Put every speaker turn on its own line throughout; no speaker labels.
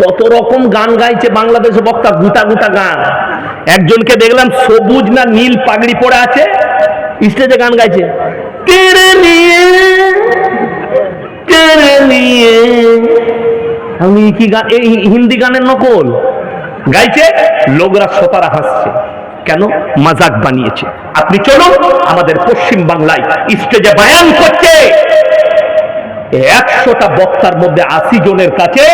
কত রকম গান গাইছে বাংলাদেশে বক্তা, গুটা গুটা গান। একজনকে দেখলাম সবুজ না নীল পাগড়ি পরে আছে, স্টেজে গান গাইছে। নিয়ে নিয়ে। আমি কি গান এই হিন্দি গানের নকল? গাইছে, লোকরা শ্রোতারা হাসছে। কেন? মাজাক বানিয়েছে। আপনি চলুন আমাদের পশ্চিম বাংলায় স্টেজে বায়ান করছে একশোটা বক্তার মধ্যে আশি জনের কাছে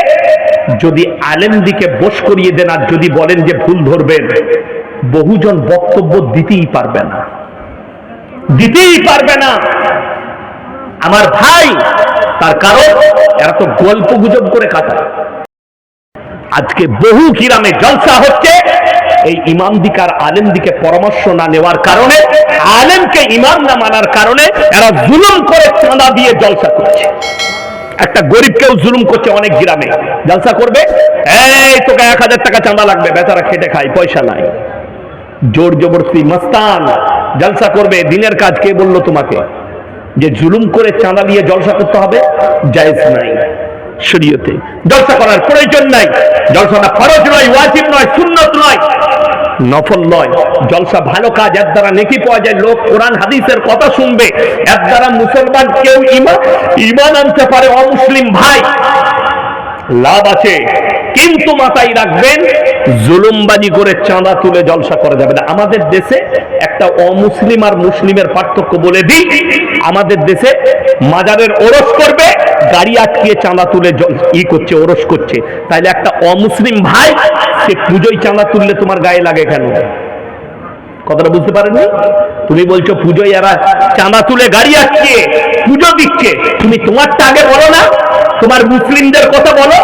যদি আলেম দিকে বস করিয়ে দেন আর যদি বলেন যে ভুল ধরবেন, বহুজন বক্তব্য দিতেই পারবে না। দিতেই পারবে না। আমার ভাই, তার কারণ, এরা তো গল্প গুজব করে কাটায়। আজকে বহু কিরামে জলসা হচ্ছে, এই ইমাম দিকার আলেম দিকে পরামর্শ না নেওয়ার কারণে, আলেমকে ইমাম না মানার কারণে, এরা জুলুম করে চাঁদা দিয়ে জলসা করছে। একটা গরিবকেও জুলুম করছে অনেক গ্রামে। জলসা করবে? এই, তোকে এক হাজার টাকা চাঁদা লাগবে, বেচারা খেটে খাই পয়সা নাই। জোর জবরদস্তি, মস্তান। জলসা করবে, দিনের কাজ কে বলল তোমাকে? যে জুলুম করে চাঁদা দিয়ে জলসা করতে হবে, জায়েজ নাই শরীয়তে। জলসা করার প্রয়োজন নাই। জলসাটা ফরজ নয়, ওয়াজিব নয়, সুন্নত নয়। নফল নয়। জলসা ভালো কাজ, এর দ্বারা নেকি পাওয়া যায়। লোক কোরআন, হাদিসের কথা শুনবে। এর দ্বারা মুসলমান কেউ ইমান ইমান আনতে পারে অমুসলিম ভাই। লাভ আছে। কিন্তু মাথায় রাখবেন, জুলুমবাজি করে চাঁদা তুলে জলসা করা যাবে না। আমাদের দেশে একটা অমুসলিম আর মুসলিমের পার্থক্য বলে দিই। আমাদের দেশে মাজারের ওরস করবে, গাড়ি আটকিয়ে চাঁদা তুলে ই করছে, ওরস করছে। তাইলে একটা অমুসলিম ভাই সে পুজোয় চাঁদা তুললে তোমার গায়ে লাগে কেন? কথাটা বুঝতে পারেননি? তুমি বলছো, পুজোয় এরা চাঁদা তুলে গাড়ি আসছে পুজো দিচ্ছে। তুমি তোমারটা আগে বলো না, তোমার মুসলিমদের কথা বলো।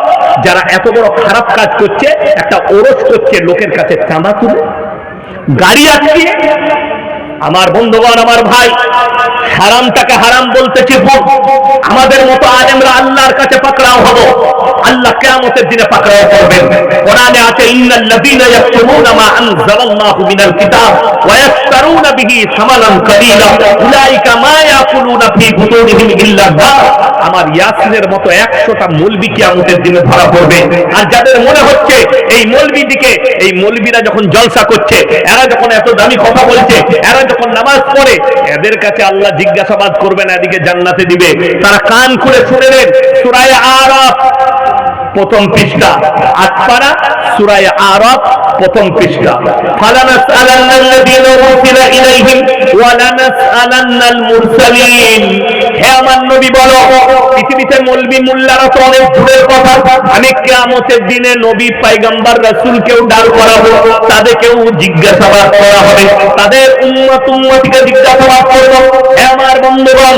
যারা এত বড় খারাপ কাজ করছে, একটা ওরস করছে লোকের কাছে চাঁদা তুলে, গাড়ি আটকিয়ে আমার বন্ধুগণ, আমার ভাই, হারামটাকে হারাম বলতেছি ভুল। আমাদের মতো আলেমরা আল্লাহর কাছে পাকড়াও হব। আল্লাহ কিয়ামতের দিনে পাকড়াও করবেন। কোরআনে আছে আমার ইয়াসিনের মতো 100টা মৌলবি কিয়ামতের দিনে ধরা পড়বে। আর যাদের মনে হচ্ছে এই মৌলবি দিকে এই মৌলবিরা যখন জলসা করছে, এরা যখন এত দামি কথা বলছে, এরা যখন নামাজ পড়ে, এদের কাছে আল্লাহ জিজ্ঞাসাবাদ করবেন, এদিকে জান্নাতে দিবে। তারা কান খুলে শুনে নেন, সুরায় আরাফ, প্রথম পৃষ্ঠা। আটপাড়া, সুরায় আরব প্রথম পৃষ্ঠা। ফালানাসআলান্নাল্লাযীনা উরসিলা ইলাইহিম ওয়া লানাসআলান্নাল মুরসালিন। হে আমার নবী বলো, পৃথিবীতে মলবি দিনে নবী করাবো, তাদেরকেও জিজ্ঞাসাবাদ করা হবে, তাদের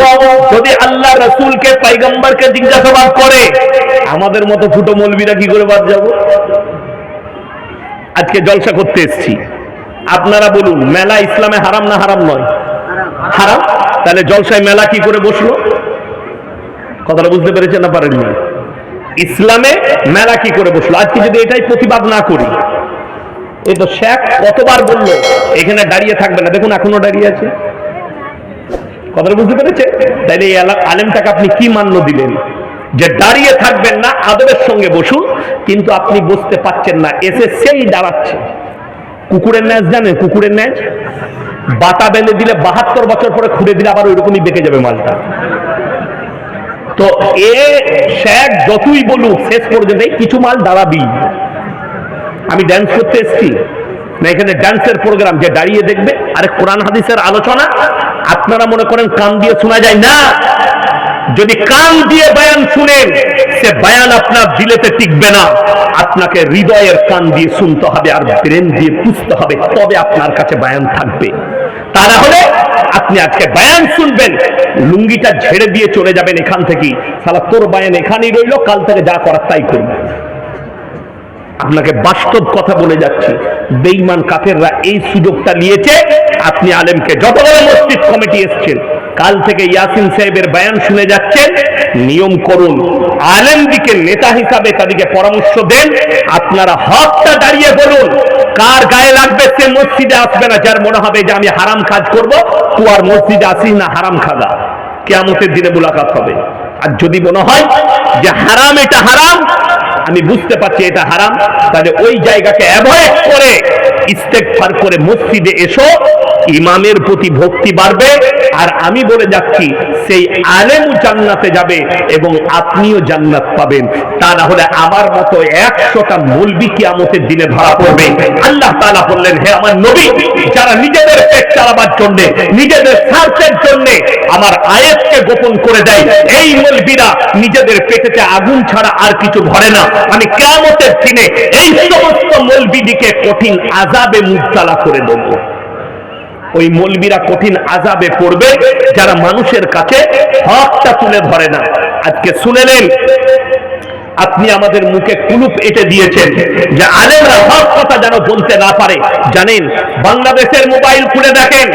করব। জিজ্ঞাসাবাদ করে, আমাদের মতো ফুটো মলবিরা কি করে বাদ যাব? আজকে জলসা করতে এসেছি। আপনারা বলুন, মেলা ইসলামে হারাম না হারাম নয়? হারাম। তাহলে জলসায় মেলা কি করে বসল? কথাটা বুঝতে পেরেছেন না পারেননি? ইসলামে মেলা কি করে বসল? আজকে যদি এটাই প্রতিবাদ না করি এই তো শেখ কতবার বলল, এখানে দাঁড়িয়ে থাকবে না। দেখুন, এখনও দাঁড়িয়ে আছে। কথাটা বুঝতে পেরেছে তাইলে এই আলা- আলেমটাকে আপনি কি মান্য দিলেন? যে দাঁড়িয়ে থাকবেন না আদরের সঙ্গে বসুন, কিন্তু আপনি বসতে পাচ্ছেন না। এসে সেই দাঁড়াচ্ছে। কুকুরের ন্যাচ জানেন? কুকুরের ন্যাচ বাতা বেঁধে দিলে বাহাত্তর বছর পরে খুঁড়ে দিলে আবার ওইরকমই বেঁকে যাবে মালটা। তো এ শেখ যতই বলুক, শেষ পর্যন্ত কিছু মাল দাঁড়াবি। আমি ড্যান্স করতে এসেছি। না, এখানে ড্যান্সের প্রোগ্রাম যে দাঁড়িয়ে দেখবে, আরে কোরআন হাদিসের আলোচনা, আপনারা মনে করেন কান দিয়ে শোনা যায় না? যদি কান দিয়ে বয়ান শুনেন সে বয়ান আপনার দিলেতে টিকবে না। আপনাকে হৃদয়ের কান দিয়ে শুনতে হবে আর ব্রেন দিয়ে বুঝতে হবে, তবে আপনার কাছে বয়ান থাকবে। তা না হলে আপনি আজকে বয়ান শুনবেন। লুঙ্গিটা ঝেড়ে দিয়ে চলে যাবেন এখান থেকেই সালা তোর বায়ান এখানেই রইল, কাল থেকে যা করার তাই করবে। আপনাকে বাস্তব কথা বলে যাচ্ছি। বেঈমান কাফেররা এই সুযোগটা নিয়েছে, আপনি আলেমকে যত বড় মসজিদ কমিটি এসছেন, কাল থেকে ইয়াসিন সাহেবের বয়ান শুনে যাচ্ছেন, নিয়ম করুন। আলেম দিকে নেতা হিসাবে তাদেরকে পরামর্শ দেন, আপনারা হকটা দাঁড়িয়ে বলুন। কার গায়ে লাগবে সে মসজিদে আসবে না। যার মনে হবে যে আমি হারাম কাজ করব তুই আর মসজিদে আসিস না, হারাম খাদা কেয়ামতের দিনে মুলাকাত হবে। আর যদি মনে হয় যে হারাম, এটা হারাম, আমি বুঝতে পারছি এটা হারাম, তাহলে ওই জায়গাকে অ্যাভয়েড করে ইস্তেকফার করে মসজিদে এসো, ইমামের প্রতি ভক্তি বাড়বে। আর আমি বলে যাচ্ছি, সেই আলেমও জান্নাতে যাবে এবং আপনিও জান্নাত পাবেন। তা না হলে আমার মতো একশোটা মলবি কিয়ামতের দিনে ধরা পড়বে। আল্লাহ তাআলা বললেন, হে আমার নবী, যারা নিজেদের পেট চালাবার জন্য, নিজেদের স্বার্থের জন্য আমার আয়াতকে গোপন করে দেয়, এই মলবিরা নিজেদের পেটেতে আগুন ছাড়া আর কিছু ভরে না। আমি কিয়ামতের দিনে এই সমস্ত মলবিদিকে কঠিন আজাবে মুবতালা করে দেবো। ওই মলবিরা কঠিন আজাবে পড়বে, যারা মানুষের কাছে হকটা তুলে ধরে না। আজকে শুনে নেন, আপনি আমাদের মুখে কুলুপ এটে দিয়েছেন যে আলেমরা সব কথা যেন বলতে না পারে। জানেন, বাংলাদেশের মোবাইল খুলে দেখেন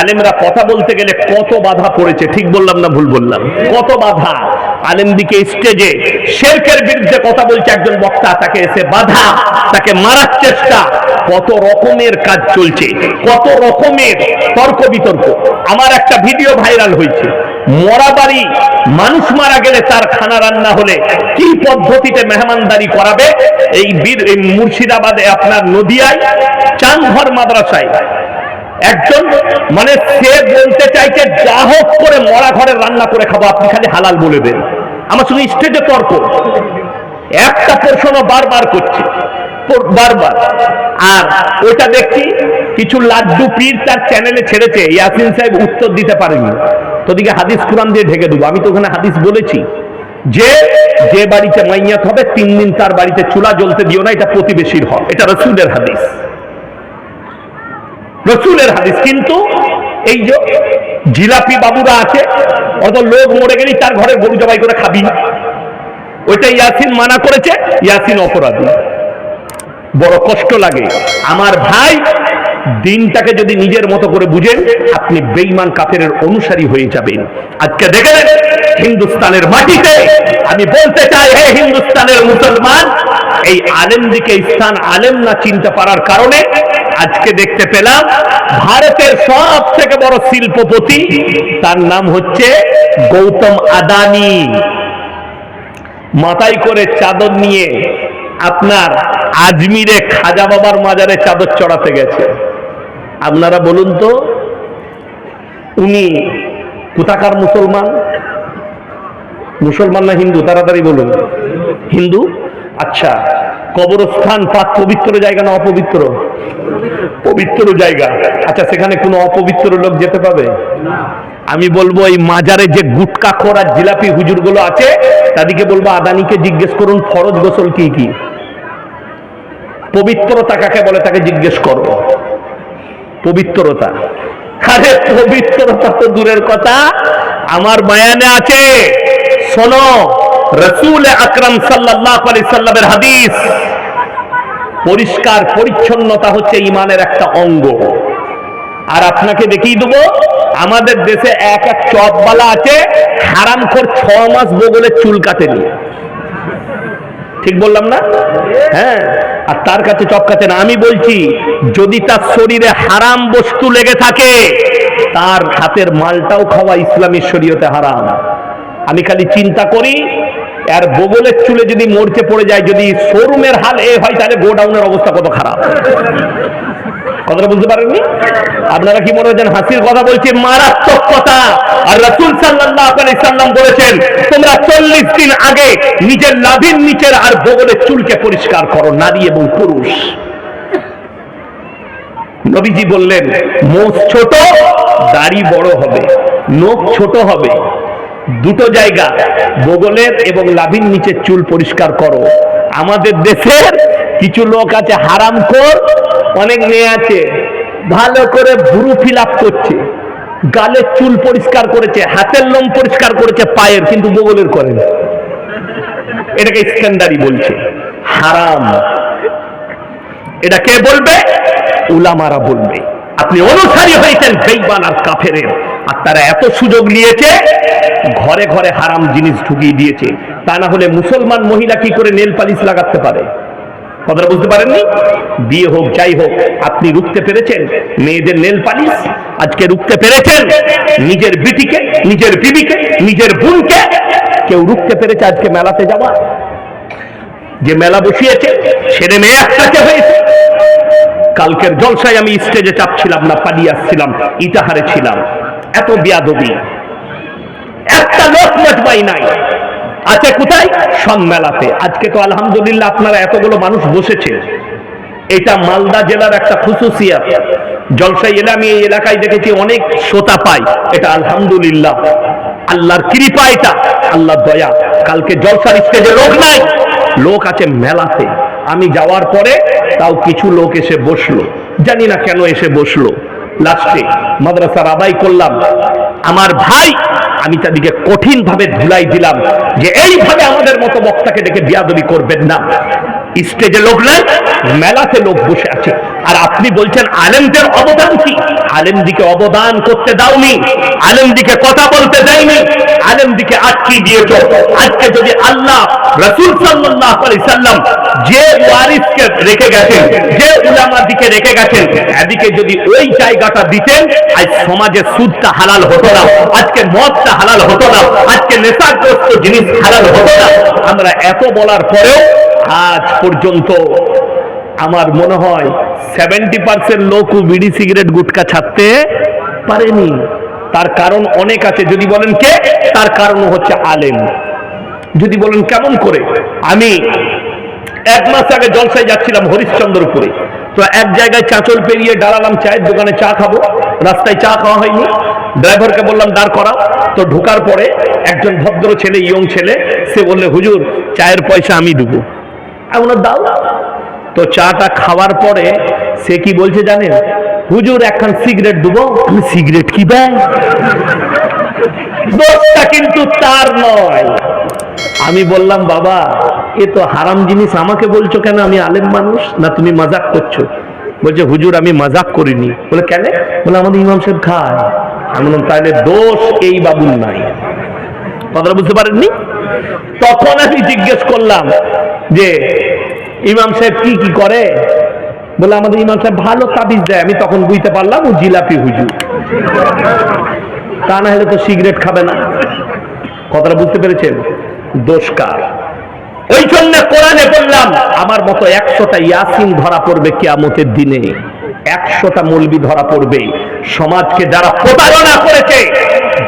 আলেমরা কথা বলতে গেলে কত বাধা পড়েছে, ঠিক বললাম না ভুল বললাম? কত বাধা? আলেম দিকে স্টেজে শেরকের বিরুদ্ধে কথা বলছে একজন বক্তা, তাকে এসে বাধা, তাকে মারার চেষ্টা। কত রকমের কাজ চলছে, কত রকমের তর্ক বিতর্ক। আমার একটা ভিডিও ভাইরাল হয়েছে। মরা বাড়ি, মানুষ মারা গেলে তার খানা রান্না হলে কি পদ্ধতিতে মেহমানদারি করাবে? এই বীর মুর্শিদাবাদে আপনার নদিয়ায় চাংঘর মাদ্রাসায় একজন মানে সে বলতে চাইছে, যা হোক করে মরা ঘরে রান্না করে খাব, আপনি খালি হালাল বলে দেন। আমার শুধু স্টেজে তর্ক। একটা প্রশ্ন বারবার করছে বারবার। আর ওইটা দেখছি, কিছু লাড্ডু পীর তার চ্যানেলে ছেড়েছে, ইয়াসিন সাহেব উত্তর দিতে পারেনি। তোদিকে হাদিস কোরআন দিয়ে ঢেকে দেবো। আমি তো ওখানে হাদিস বলেছি। যে যে বাড়িতে মাইয়াত হবে, তিন দিন তার বাড়িতে চুলা জ্বলতে দিও না, এটা প্রতিবেশীর হক। এটা রসুলের হাদিস। রসুলের হাদিস। কিন্তু এই যে জিলাপি বাবুরা আছে, অত লোক মরে গেলেই তার ঘরে গরু জবাই করে খাবি ওইটা ইয়াসিন মানা করেছে, ইয়াসিন অপরাধী। বড় কষ্ট লাগে। আমার ভাই দিনটাকে যদি নিজের মতো করে বুঝেন, আপনি বেইমান কাফের অনুসারী হয়ে যাবেন। আজকে দেখেন হিন্দুস্তানের মাটিতে আমি বলতে চাই, হে হিন্দুস্তানের মুসলমান এই আলেম দিকে স্থান আলেম না চিনতে পারার কারণে আজকে দেখতে পেলাম ভারতের সব থেকে বড় শিল্পপতি, তার নাম হচ্ছে গৌতম আদানি। মাথায় করে চাদর নিয়ে আপনার আজমিরে খাজা বাবার মাজারে চাদর চড়াতে গেছে। আপনারা বলুন তো, উনি কোথাকার মুসলমান? মুসলমান না হিন্দু? তাড়াতাড়ি বলুন। হিন্দু? আচ্ছা কবরস্থান পাক পবিত্র জায়গা না অপবিত্র? পবিত্র জায়গা। আচ্ছা সেখানে কোনো অপবিত্র লোক যেতে পাবে? আমি বলব, এই মাজারে যে গুটকা খোর আর জিলাপি হুজুরগুলো আছে, তাদেরকে বলব, আদানিকে জিজ্ঞেস করুন, ফরজ গোসল কি কি? পবিত্রতা কাকে বলে, তাকে জিজ্ঞেস করো। পবিত্রতা। আরে, পবিত্রতা তো দূরের কথা। আমার বয়ানে আছে, শোনো রসুল আকরাম আলাইহি সাল্লামের হাদিস। পরিষ্কার, পরিচ্ছন্নতা হচ্ছে ইমানের একটা অঙ্গ। আর আপনাকে দেখিয়ে দেবো, আমাদের দেশে এক এক চপবালা আছে হারাম হারামখোর ছ মাস বগলে চুল কাটেনি। ঠিক বললাম না? হ্যাঁ আর তার কাছে চপ কাটে না। আমি বলছি, যদি তার শরীরে হারাম বস্তু লেগে থাকে, তার হাতের মালটাও খাওয়া ইসলামী শরীয়তে হারাম। আমি খালি চিন্তা করি আর বগলের চুলে যদি মরচে পড়ে যায়, যদি শোরুমের হাল এ হয়, তাহলে গোডাউনের অবস্থা কত খারাপ। কথাটা বুঝতে পারেননি? আপনারা কি মনে হচ্ছেন হাসির কথা বলছি? মারাত্মক কথা। আর রাসূল আলাইহি সাল্লাম বলেছেন, তোমরা চল্লিশ দিন আগে নিজের লাভির নিচের আর বগলের চুলকে পরিষ্কার করো, নারী এবং পুরুষ। নবীজি বললেন, মোষ ছোট, দাড়ি বড় হবে, নখ ছোট হবে দুটো জায়গা, বগলের এবং লাভির নিচের চুল পরিষ্কার করো। আমাদের দেশের কিছু লোক আছে হারাম কর অনেক মেয়ে আছে, ভালো করে ভুরু ফিল করছে, গালের চুল পরিষ্কার করেছে, হাতের লোম পরিষ্কার করেছে, পায়ের, কিন্তু বগলের করে না এটাকে স্ক্যান্ডারি বলছে, হারাম। এটা কে বলবে? উলামারা বলবে। আপনি অনুসারী হয়েছেন বেইমান আর কাফেরের। আর তারা এত সুযোগ নিয়েছে, ঘরে ঘরে হারাম জিনিস ঢুকিয়ে দিয়েছে। তা না হলে মুসলমান মহিলা কি করে নেল পালিশ লাগাতে পারে? কথাটা বুঝতে পারেননি? বিয়ে হোক, যাই হোক, আপনি রুখতে পেরেছেন? মেয়েদের নেল পালিশ? আজকে রুখতে পেরেছেন? নিজের বিটিকে, নিজের বিবিকে, নিজের বোনকে? কেউ রুখতে পেরেছে আজকে মেলাতে যাওয়া? যে মেলা বসিয়েছে ছেলে মেয়ে একটাকে হয়েছে। কালকের জলসায় আমি স্টেজে চাপছিলাম না, পালিয়ে আসছিলাম, ইতাহারে ছিলাম। এত বিয়াদবি। একটা লোক মজবাই নাই। আছে কোথায়? মেলাতে আজকে তো আলহামদুলিল্লাহ আপনারা এতগুলো মানুষ বসেছে এটা মালদা জেলার একটা খুশুসিয়াত জলসাই এলে আমি এই এলাকায় দেখেছি অনেক শ্রোতা পাই এটা আলহামদুলিল্লাহ। আল্লাহর কৃপা এটা, আল্লাহর দয়া। কালকে জলসার স্টেজে লোক নাই। লোক আছে মেলাতে। আমি যাওয়ার পরে তাও কিছু লোক এসে বসল। জানি না কেন এসে বসল। লাস্টে মাদ্রাসার আদায় করলাম। আমার ভাই, আমি তাদেরকে কঠিন ভাবে ধুলাই দিলাম যে, এইভাবে আমাদের মতো বক্তাকে ডেকে বিয়াদবি করবেন না। স্টেজে লোক নাই, মেলাতে লোক বসে আছে। আর আপনি বলছেন, আলেমদের অবদান কি? আলেম দিকে অবদান করতে দাওনি আলেম দিকে কথা বলতে দেয়নি আলেম দিকে আটকে দিয়েছ। আজকে যদি আল্লাহ, রসুল সাল্লাহ সাল্লাম যে ওয়ারিসকে রেখে গেছেন, যে উলামা দিকে রেখে গেছেন, এদিকে যদি ওই জায়গাটা দিতেন, আজ সমাজে সুদটা হালাল হতো না, আজকে মদটা হালাল হতো না, আজকে নেশাগ্রস্ত জিনিস হালাল হতো না। আমরা এত বলার পরেও আজ পর্যন্ত আমার মনে হয় সেভেন্টি পার্সেন্ট লোকও বিড়ি সিগারেট গুটকা ছাড়তে পারেনি। তার কারণ অনেক আছে। যদি বলেন কে? তার কারণ হচ্ছে আলেম। যদি বলেন কেমন করে? আমি এক মাস আগে জলসায় যাচ্ছিলাম হরিশ্চন্দ্রপুরে। তো এক জায়গায় চাঁচল পেরিয়ে দাঁড়ালাম চায়ের দোকানে চা খাব। রাস্তায় চা খাওয়া হয়নি। ড্রাইভারকে বললাম, দাঁড় করাও। তো ঢোকার পরে একজন ভদ্র ছেলে, ইয়ং ছেলে, সে বললে, হুজুর, চায়ের পয়সা আমি দেবো। আমি বললাম, দাও তো চাটা খাওয়ার পরে সে কি বলছে জানেন? হুজুর একখান সিগারেট দেবো আমি সিগারেট কি দেয় দোষটা কিন্তু তার নয়। আমি বললাম বাবা এ তো হারাম জিনিস আমাকে বলছো কেন? আমি আলেম মানুষ না তুমি মজাক করছ? বলছে হুজুর আমি মজাক করিনি। বলে কেন? বলে আমাদের ইমাম সাহেব খায়। আমি বললাম তাহলে দোষ এই বাবুর নাই। কথাটা বুঝতে পারেননি? তখন আমি জিজ্ঞেস করলাম যে, ইমাম সাহেব কি কি করে? বলে, আমাদের ইমাম সাহেব ভালো তাবিজ দেয়। আমি তখন বুঝতে পারলাম ও জিলাপি হুজুর। তা না হলে তো সিগারেট খাবে না। কথাটা বুঝতে পেরেছেন? দোষকার ওই জন্য কোরআনে বললাম, আমার মতো একশোটা ইয়াসিন ধরা পড়বে কিয়ামতের দিনে। একশোটা মলবি ধরা পড়বে সমাজকে যারা প্রতারণা করেছে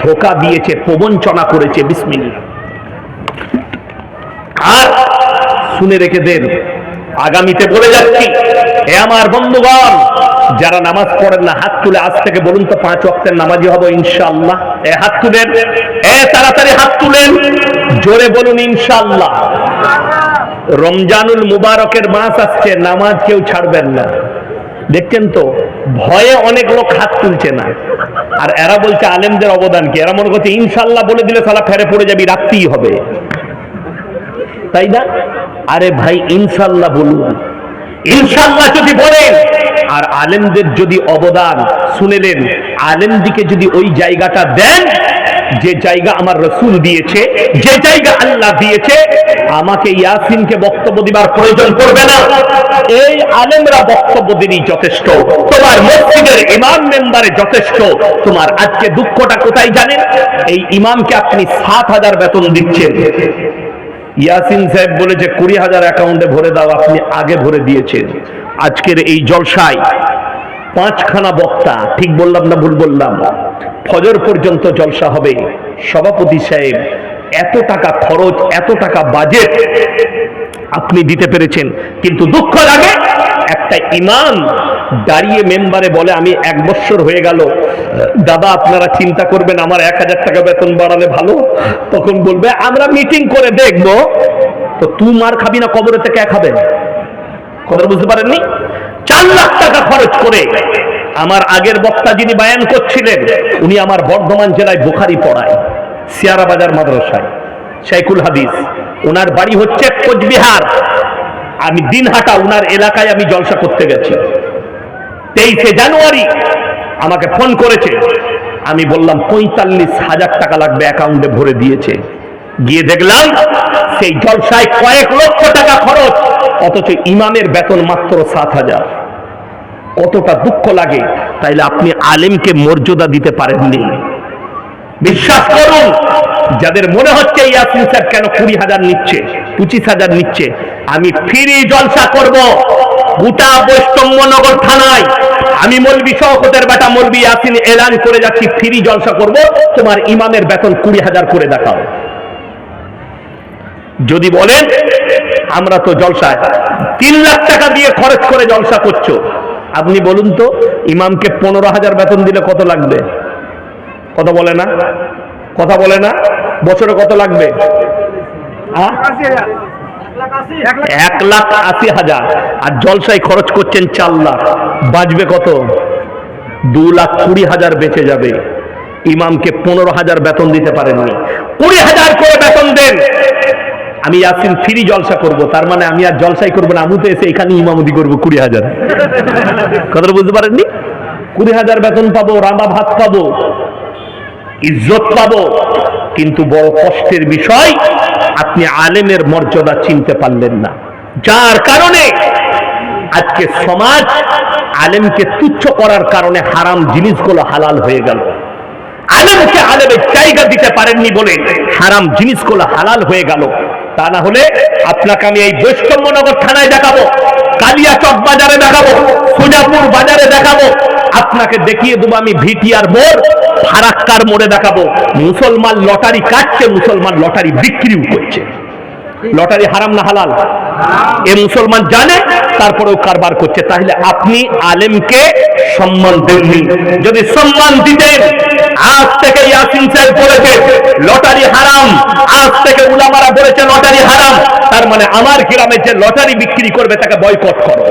ধোকা দিয়েছে, প্রবঞ্চনা করেছে, বিসমিল্লাহ। আর শুনে রেখে দেন, আগামীতে বলে যাচ্ছি এ আমার বন্ধুগণ, যারা নামাজ পড়েন না, হাত তুলে আজ থেকে বলুন তো পাঁচ ওয়াক্তের নামাজি হব ইনশাআল্লাহ। এ হাত তুলেন, এ তাড়াতাড়ি হাত তুলেন, জোরে বলুন ইনশাআল্লাহ। রমজানুল মুবারকের মাস আসছে, নামাজ কেউ ছাড়বেন না। দেখছেন তো, ভয়ে অনেক লোক হাত তুলছে না। আর এরা বলছে আলেমদের অবদান কি? এরা মনে করছে, ইনশাল্লাহ বলে দিলে সালা ফেরে পড়ে যাবি, রাখতেই হবে। তাই না? আরে ভাই, ইনশাল্লাহ বলুন। ইনশাল্লাহ যদি বলেন, আর আলেমদের যদি অবদান শুনেলেন আলেমদিকে যদি ওই জায়গাটা দেন, যে জায়গা আমার রসুল দিয়েছে, যে জায়গা আল্লাহ দিয়েছে, আমাকে ইয়াসিনকে বক্তব্য দিবার প্রয়োজন পড়বে না। এই আলেমরা বক্তব্য দিনই যথেষ্ট। তোমার মসজিদের ইমাম মেম্বারে যথেষ্ট। তোমার আজকে দুঃখটা কোথায় জানেন? এই ইমামকে আপনি সাত হাজার বেতন দিচ্ছেন। ইয়াসিন সাহেব বলেছে কুড়ি হাজার অ্যাকাউন্টে ভরে দাও, আপনি আগে ভরে দিয়েছেন। আজকের এই জলসায় পাঁচখানা বক্তা, ঠিক বললাম না ভুল বললাম? ফজর পর্যন্ত জলসা হবে। সভাপতি সাহেব, এত টাকা খরচ, এত টাকা বাজেট। আপনি দিতে পেরেছেন। কিন্তু দুঃখ লাগে, একটা ইমাম দাঁড়িয়ে মেম্বারে বলে, আমি এক বছর হয়ে গেল, দাদা আপনারা চিন্তা করবেন, আমার এক হাজার টাকা বেতন বাড়ালে ভালো। তখন বলবে, আমরা মিটিং করে দেখব। তো তুই মার খাবি না, কবরে থেকে খাবে কথা বুঝতে পারেননি? চার লাখ টাকা খরচ করে আমার আগের বক্তা যিনি বায়ান করছিলেন, উনি আমার বর্ধমান জেলায় বুখারি পড়ায় সিয়ারা বাজার মাদ্রাসায়। শাইকুল হাদিস। ওনার বাড়ি হচ্ছে কোচবিহার। আমি দিনহাটা উনার এলাকায় আমি জলসা করতে গেছি। তেইশে জানুয়ারি আমাকে ফোন করেছে। আমি বললাম, পঁয়তাল্লিশ হাজার টাকা লাগবে অ্যাকাউন্টে ভরে দিয়েছে। গিয়ে দেখলাম, সেই জলসায় কয়েক লক্ষ টাকা খরচ, অথচ ইমামের বেতন মাত্র সাত হাজার। কতটা দুঃখ লাগে, তাইলে আপনি আলেমকে মর্যাদা দিতে পারেননি। বিশ্বাস করুন, যাদের মনে হচ্ছে ইয়াসিন স্যার কেন কুড়ি হাজার নিচ্ছে, পঁচিশ হাজার নিচ্ছে, আমি ফ্রি জলসা করব। গোটা বৈষ্ণবনগর থানায় আমি মলবি শওকতের বেটা মলবি ইয়াসিন এলান করে যাচ্ছি, ফ্রি জলসা করব, তোমার ইমামের বেতন কুড়ি হাজার করে দেখাও। যদি বলেন, আমরা তো জলসায় তিন লাখ টাকা দিয়ে খরচ করে জলসা করছ। আপনি বলুন তো, ইমামকে পনেরো হাজার বেতন দিলে কত লাগবে? কথা বলে না? কথা বলে না? বছরে কত লাগবে? এক লাখ আশি হাজার। আর জলসায় খরচ করছেন চার লাখ বাঁচবে কত? দু লাখ কুড়ি হাজার বেঁচে যাবে। ইমামকে পনেরো হাজার বেতন দিতে পারেননি। কুড়ি হাজার করে বেতন দেন। আমি ইয়াসিন ফ্রি জলসা করব। তার মানে আমি আর জলসাই করব না। আমি তো এসে এখানে ইমামতি করব কুড়ি হাজার। কথাটা বুঝতে পারেননি? কুড়ি হাজার বেতন পাবো, রান্না ভাত পাবো। ইজ্জত পাবো, কিন্তু বড় কষ্টের বিষয়, আপনি আলেমের মর্যাদা চিনতে পারলেন না। যার কারণে আজকে সমাজ আলেমকে তুচ্ছ করার কারণে হারাম জিনিসগুলো হালাল হয়ে গেল। আলেমকে আলেমের জায়গা দিতে পারেননি বলে হারাম জিনিসগুলো হালাল হয়ে গেল। তা না হলে আপনাকে আমি এই বৈষ্ণবনগর থানায় দেখাবো, কালিয়াচক বাজারে দেখাবো, সুজাপুর বাজারে দেখাবো আপনাকে দেখিয়ে দেবো আমি ভিটিআর মোড় ফারাক্কার মোড়ে দেখাবো। মুসলমান লটারি কাটছে, মুসলমান লটারি বিক্রিও করছে। লটারি হারাম না হালাল? এ মুসলমান জানে, তারপরেও কারবার করছে। তাহলে আপনি আলেমকে সম্মান দেননি। যদি সম্মান দিতেন, আজ থেকে ইয়াসিন সাহেব বলেছে, লটারি হারাম। আজ থেকে উলামারা বলেছে, লটারি হারাম। তার মানে আমার গ্রামে যে লটারি বিক্রি করবে, তাকে বয়কট করো।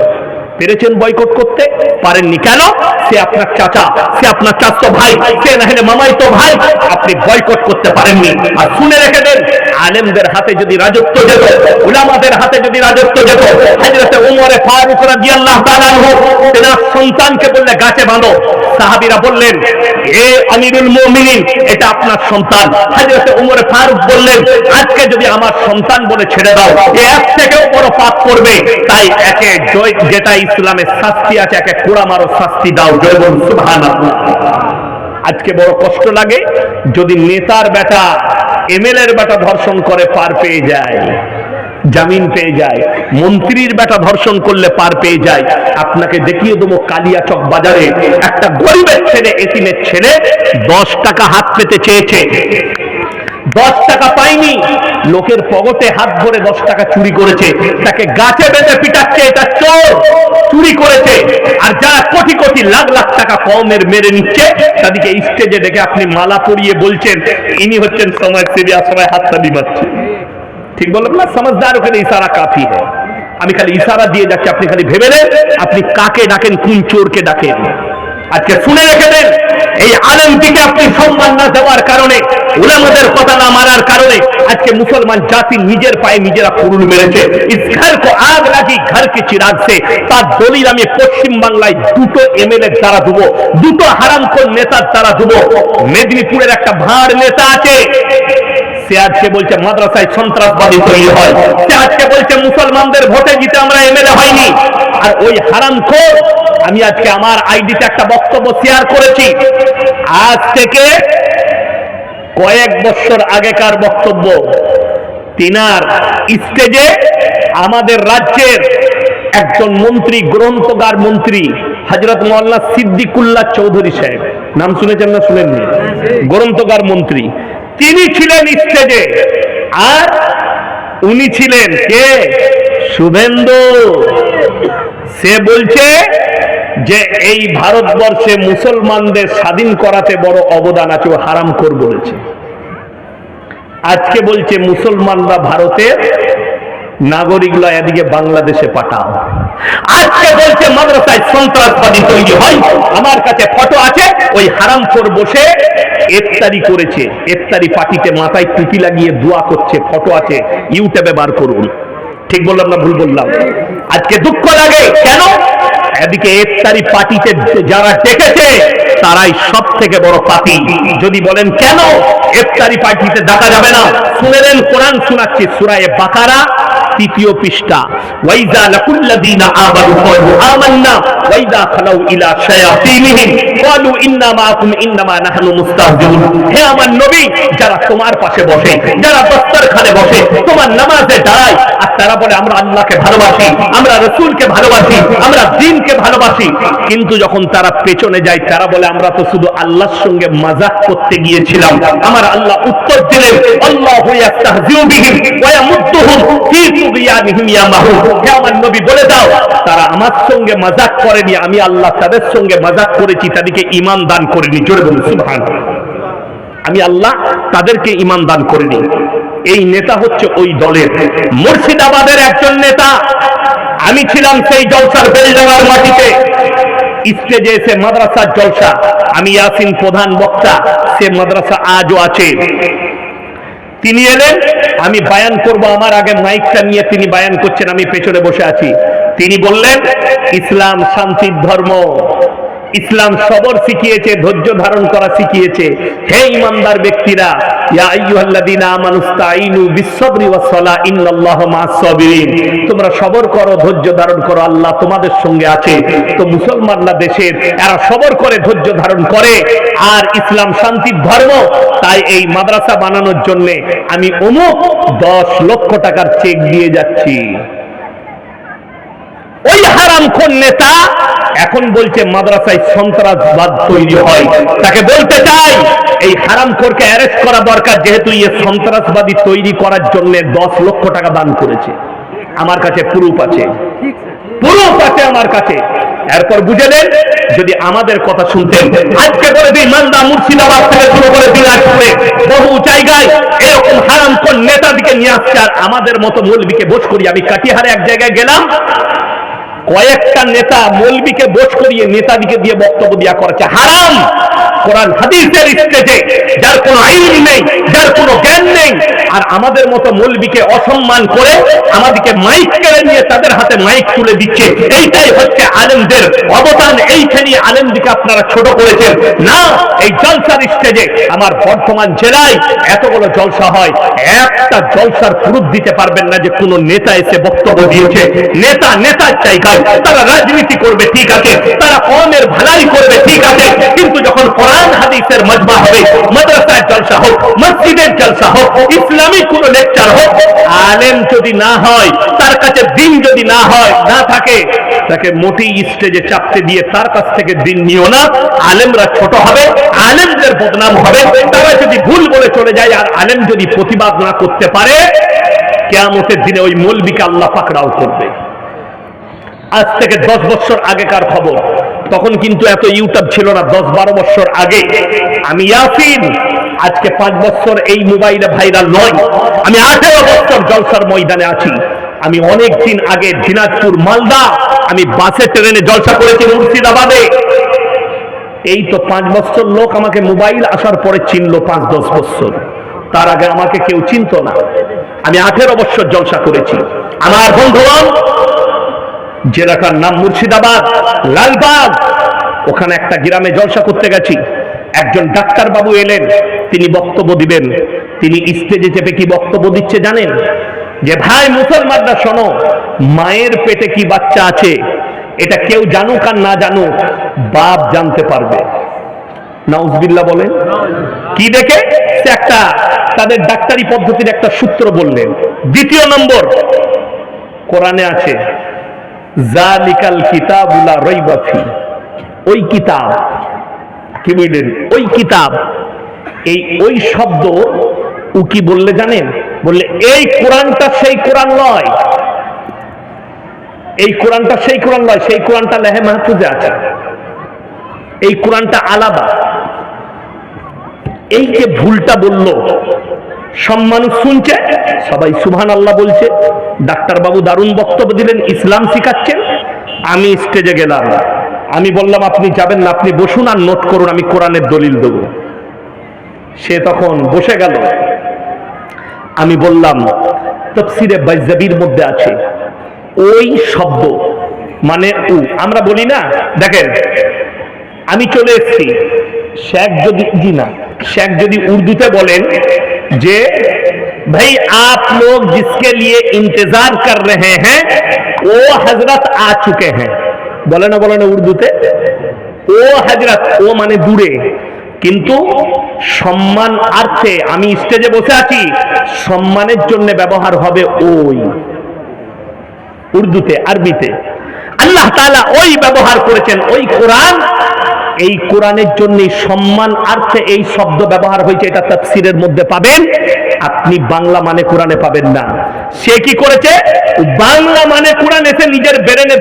পেরেছেন বয়কট করতে? পারেননি কেন? সে আপনার চাচা, সে আপনার চাচতো ভাই, সে না হলে মামাই তো ভাই, আপনি বয়কট করতে পারেননি। আর শুনে রেখে দেন, আলেমদের হাতে যদি রাজত্ব যেত, উলামাদের হাতে যদি রাজত্ব যেত হাজরতে উমরে ফারুক রাদিয়াল্লাহু তাআলা তেনার সন্তানকে বললে গাছে বাঁধো। সাহাবীরা বললেন, এ আমিরুল মুমিনিন, এটা আপনার সন্তান। হাজরতে উমরে ফারুক বললেন, আজকে যদি আমার সন্তান বলে ছেড়ে দাও, এ এক থেকেও বড় পাপ করবে। তাই একে জয় যেটা ইসলামের শাস্তি আছে, একে কোড়া মারো শাস্তি দাও, জয় বল সুবহানাল্লাহ। আজকে বড় কষ্ট লাগে, যদি নেতার বেটা, এমএলএর বেটা ধর্ষণ করে পার পেয়ে যায়, জামিন পেয়ে যায়, মন্ত্রীর বেটা ধর্ষণ করলে পার পেয়ে যায়, আপনাকে দেখিয়ে দেবো কালিয়াচক বাজারে একটা গরিবের ছেলে, এতিমের ছেলে, দশ টাকা হাত পেতে চেয়েছে। দশ টাকা পাইনি। লোকের পগটে হাত ধরে দশ টাকা চুরি করেছে। তাকে গাছে বেঁধে পিটাচ্ছে, এটা চোর। চুরি করেছে। আর যারা কোটি কোটি লাখ লাখ টাকা কমের মেরে নিচ্ছে, তাদেরকে স্টেজে ডেকে আপনি মালা পরিয়ে বলছেন, ইনি হচ্ছেন সময় সমাজসেবী আর সবাই হাততালি মারছে। ঠিক বললাম না? সমঝদার ওখানে ইশারা কাফি আমি খালি ইশারা দিয়ে যাচ্ছি, আপনি খালি ভেবে নেন, আপনি কাকে ডাকেন, কোন চোরকে ডাকেন? আজকে শুনে রেখে দেন। এই আলেমটিকে আপনি সম্মান না দেওয়ার কারণে, উলামাদের কথা না মারার কারণে আজকে মুসলমান জাতি নিজের পায়ে নিজেরা কুরুল মেরেছে। ইস আগ লাগি ঘর কে চিরাগ সে। তার দলিল আমি পশ্চিম বাংলায় দুটো এমএলএ দ্বারা দেবো দুটো হারামখোর নেতার দ্বারা দেবো মেদিনীপুরের একটা ভাঁড় নেতা আছে, সে আজকে বলছে মাদ্রাসায় সন্ত্রাসবাদী তৈরি হয়। সে আজকে বলছে মুসলমানদের ভোটে জিতে আমরা এমএলএ হয়নি। আর ওই হারাম হারামখোর আমি আজকে আমার আইডিতে একটা বক্তব্য শেয়ার করেছি। আজ থেকে কয়েক বছর আগেকার বক্তব্য, তিনার স্টেজে আমাদের রাজ্যের একজন মন্ত্রী, গ্রন্থগার মন্ত্রী হজরত মোল্লা সিদ্দিকুল্লাহ চৌধুরী সাহেব। নাম শুনেছেন না শুনেননি? গ্রন্থগার মন্ত্রী। তিনি ছিলেন স্টেজে। আর উনি ছিলেন কে? শুভেন্দু। সে বলছে যে এই ভারতবর্ষে মুসলমানদের স্বাধীন করাতে বড় অবদান আছে, ও হারাম কর বলেছে। আজকে বলছে, মুসলমানরা ভারতের নাগরিকরা এদিকে বাংলাদেশে পাঠাও। আজকে বলছে, মাদ্রাসায় সন্ত্রাসবাদী তৈরি হয়। আমার কাছে ফটো আছে, ওই হারামখোর বসে ইফতারি করেছে। ইফতারি পার্টিতে মাথায় টুপি লাগিয়ে দোয়া করছে, ফটো আছে, ইউটিউবে বার করুন। ঠিক বললাম না ভুল বললাম? আজকে দুঃখ লাগে। কেন? এদিকে ইফতারি পার্টিতে যারা ডেকেছে, তারাই সব থেকে বড় পাপি। যদি বলেন, কেন ইফতারি পার্টিতে ডাকা যাবে না? শুনে নেন কোরআন শোনাচ্ছি, সুরায়ে বাকারা। তৃতীয় পৃষ্ঠা, ওয়াইজা লাকুল্লাযীনা আমানু ক্বালু আমান্না, ওয়াইজা খালাউ ইলা শায়াতিনহিম, ক্বালু ইন্না মাআকুম ইন্নামা নাহনু মুস্তাহজিউন। হে আমার নবী, যারা তোমার পাশে বসে, যারা দস্তরখানে বসে, তোমার নামাজে দাঁড়ায়, আর তারা বলে, আমরা আল্লাহকে ভালোবাসি, আমরা রসুলকে ভালোবাসি, আমরা দিনকে ভালোবাসি। কিন্তু যখন তারা পেছনে যায়, তারা বলে, আমরা তো শুধু আল্লাহর সঙ্গে মাজাক করতে গিয়েছিলাম। আমার আল্লাহ উত্তর দিলেন, আল্লাহ ইয়াস্তাহজিউ বিহিম, ওয়া ইয়ামুদ্দুহুম ফি তারা আমার সঙ্গে করেনি, আমি আল্লাহ তাদের সঙ্গে করেছি, তাদেরকে ঈমান দান করিনি। জোরে আমি আল্লাহ তাদেরকে ইমান দান করিনি। এই নেতা হচ্ছে ওই দলের মুর্শিদাবাদের একজন নেতা। আমি ছিলাম সেই জলসার বেলডাঙ্গার মাটিতে। স্টেজে এসে মাদ্রাসার জলসা। আমি ইয়াসিন প্রধান বক্তা, সে মাদ্রাসা আজও আছে। তিনি এলেন, আমি বায়ান করব আমার আগে মাইকটা নিয়ে তিনি বায়ান করছেন, আমি পেছনে বসে আছি। তিনি বললেন, ইসলাম শান্তির ধর্ম। ইসলাম সবর শিখিয়েছে, ধৈর্য ধারণ করা শিখিয়েছে। হে ইমানদার ব্যক্তিরা তোমরা সবর করো, ধৈর্য ধারণ করো, আল্লাহ তোমাদের সঙ্গে আছে। তো দেশের, এরা সবর করে, ধৈর্য ধারণ করে। আর ইসলাম শান্তির ধর্ম, তাই এই মাদ্রাসা বানানোর জন্য আমি অমুক দশ লক্ষ টাকার চেক দিয়ে যাচ্ছি। ওই হারামখোর নেতা এখন বলছে মাদ্রাসায় সন্ত্রাসবাদ তৈরি হয়। তাকে বলতে চাই, এই হারামখোরকে অ্যারেস্ট করা দরকার, যেহেতু ইয়ে সন্ত্রাসবাদী তৈরি করার জন্য দশ লক্ষ টাকা দান করেছে। আমার কাছে প্রুফ আছে। প্রুফ আছে আমার কাছে। এরপর বুঝে নেন, যদি আমাদের কথা শুনতেন, আজকে বলে দিই মান্দা মুর্শিদাবাদ থেকে শুরু করে দিনাজপুরে বহু জায়গায় এরকম হারামখোর নেতাদিকে নিয়ে আসছে, আর আমাদের মতো মৌলবীকে বোস করি। আমি কাটিহারে এক জায়গায় গেলাম কয়েকটা নেতা মৌলবীকে বোধ করিয়ে নেতাদিকে দিয়ে বক্তব্য দিয়া করেছে। হারাম! কোরআন, হাদিসের স্টেজে, যার কোনো আইন নেই, যার কোনো জ্ঞান নেই আর আমাদের মতো মৌলবীকে অসম্মান করে আমাদেরকে মাইক কেড়ে নিয়ে তাদের হাতে মাইক তুলে দিচ্ছে। এইটাই হচ্ছে আলেমদের অবদান। এইখানে আলেমদিকে আপনারা ছোট করেছেন। না, এই জলসার স্টেজে আমার বর্ধমান জেলায় এতগুলো জলসা হয়। একটা জলসার প্রুফ দিতে পারবেন না যে কোনো নেতা এসে বক্তব্য দিয়েছে। নেতা নেতার জায়গায় তারা রাজনীতি করবে, ঠিক আছে। তারা কমের ভালাই করবে, ঠিক আছে। কিন্তু যখন কোরআন হাদিসের মজমা হবে, মাদ্রাসার জলসা হোক, মসজিদের জলসা হোক, ইসলামী কোনো লেকচার হোক, আলেম যদি না হয়, তার কাছে দিন যদি না হয়, না থাকে, তাকে মোটেই স্টেজে চাপতে দিয়ে তার কাছ থেকে দিন নিও না। আলেমরা ছোট হবে, আলেমদের বদনাম হবে। তারা যদি ভুল বলে চলে যায়, আর আলেম যদি প্রতিবাদ না করতে পারে, কেয়ামতের দিনে ওই মৌলবিকে আল্লাহ পাকড়াও করবে। আজ থেকে দশ বছর আগেকার খবর। তখন কিন্তু এত ইউটিউব ছিল না, দশ বারো বছর আগে। আমি ইয়াসিন আজকে পাঁচ বছর এই মোবাইলে ভাইরাল নয়। আমি আঠেরো বছর জলসার ময়দানে আছি। আমি অনেক দিন আগে দিনাজপুর, মালদা, আমি বাসে, ট্রেনে জলসা করেছি মুর্শিদাবাদে। এই তো পাঁচ বছর লোক আমাকে মোবাইল আসার পরে চিনলো পাঁচ, দশ বছর। তার আগে আমাকে কেউ চিনতো না। আমি আঠেরো বছর জলসা করেছি। আমার বন্ধুগণ, জেলাটার নাম মুর্শিদাবাদ, লালবাগ। ওখানে একটা গ্রামে জলসা করতে গেছি। একজন ডাক্তার বাবু এলেন, তিনি বক্তব্য দিবেন। তিনি স্টেজে চেপে কি বক্তব্য দিচ্ছে জানেন? যে, ভাই, মুসলমানরা শোনো, মায়ের পেটে কি বাচ্চা আছে? এটা কেউ জানুক আর না জানুক, বাপ জানতে পারবে। নাউজবিল্লা বলেন, কি দেখে? একটা, তাদের ডাক্তারি পদ্ধতির একটা সূত্র বললেন। দ্বিতীয় নম্বর, কোরআনে আছে, জালিকাল কিতাবুলা রইবা ফি। ওই কিতাব বুঝলেন ওই কিতাব, এই ওই শব্দ ও কি বললে জানেন? বললে, এই কোরআনটা সেই কোরআন নয়। এই কোরআনটা সেই কোরআন নয়, সেই কোরআনটা লেহে মাহফুজে আছে। এই কোরআনটা আলাদা। এই যে ভুলটা বলল, সব মানুষ শুনছে? সবাই সুবহান আল্লাহ বলছে। ডাক্তার বাবু দারুণ বক্তব্য দিলেন, ইসলাম শিখাচ্ছেন। আমি স্টেজে গেলাম। আমি বললাম, আপনি যাবেন না, আপনি বসুন আর নোট করুন, আমি কোরআনের দলিল দেব। সে তখন বসে গেল। আমি বললাম, তফসিরে বাইজাবির মধ্যে আছে। ওই শব্দ মানে উ। আমরা বলি না, দেখেন, আমি চলে এসছি। শেখ যদি, জি না, শেখ যদি উর্দুতে বলেন যে, ভাই, আপ লোক জিসকে লিয়ে ইন্তজার কর রহে হ্যাঁ ও হজরত আ চুকে হ্যাঁ। বলে না বলে না উর্দুতে? ও হজরত, ও মানে দূরে। কিন্তু সম্মান আর্থে আমি স্টেজে বসে আছি, সম্মানের জন্য ব্যবহার হবে ওই। উর্দুতে, আরবিতে। আল্লাহ তাআলা ওই ব্যবহার করেছেন, ওই কোরআন। এই কোরআনের জন্য সম্মান আর্থে এই শব্দ ব্যবহার হয়েছে, এটা তাফসিরের মধ্যে পাবেন। আপনি বাংলা মানে কোরআনে পাবেন না। সে কি করেছে? বাংলা মানে কোরআন এসে নিজের বেরেনে